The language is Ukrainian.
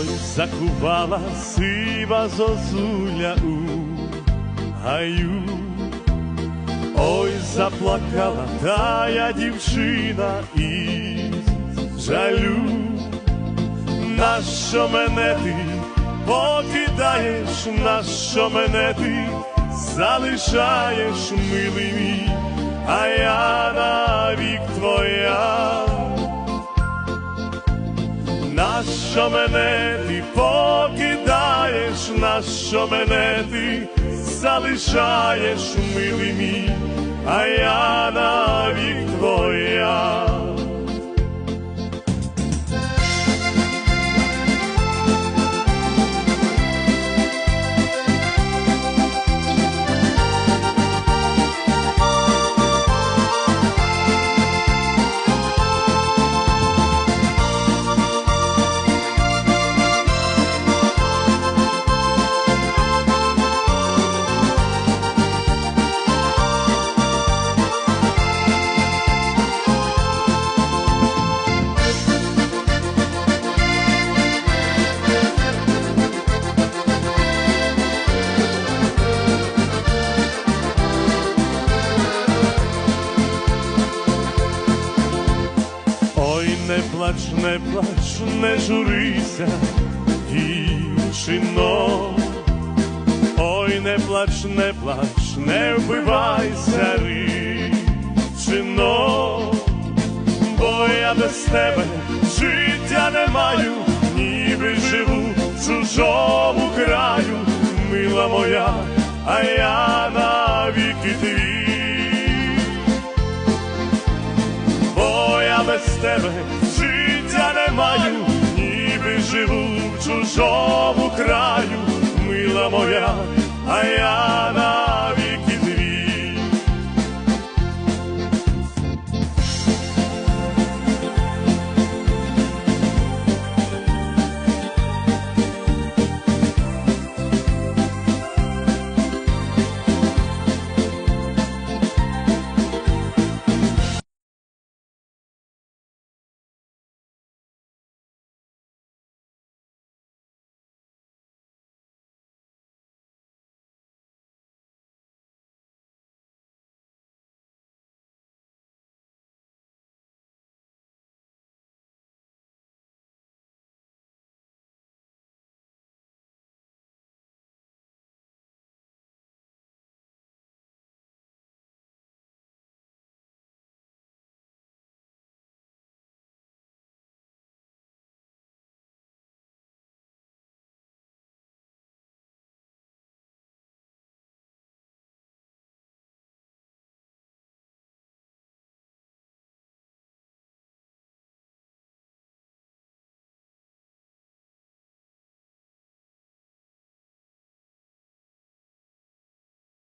Ой, закувала сива зозуля у гаю, ой, заплакала тая дівчина із жалю, нащо мене ти покидаєш, нащо мене ти залишаєш, милий мій, а я навік твоя. Нащо мене нащо мене ти залишаєш, милий мій, а я плач, не плач, не журися, дівчино. Ой, не плач, не плач, не вбивайся, річино, бо я без тебе життя не маю, ніби живу в чужому краю, мила моя, а я навіки твій. Без тебе маю, ніби живу в чужому краю, мила моя, а я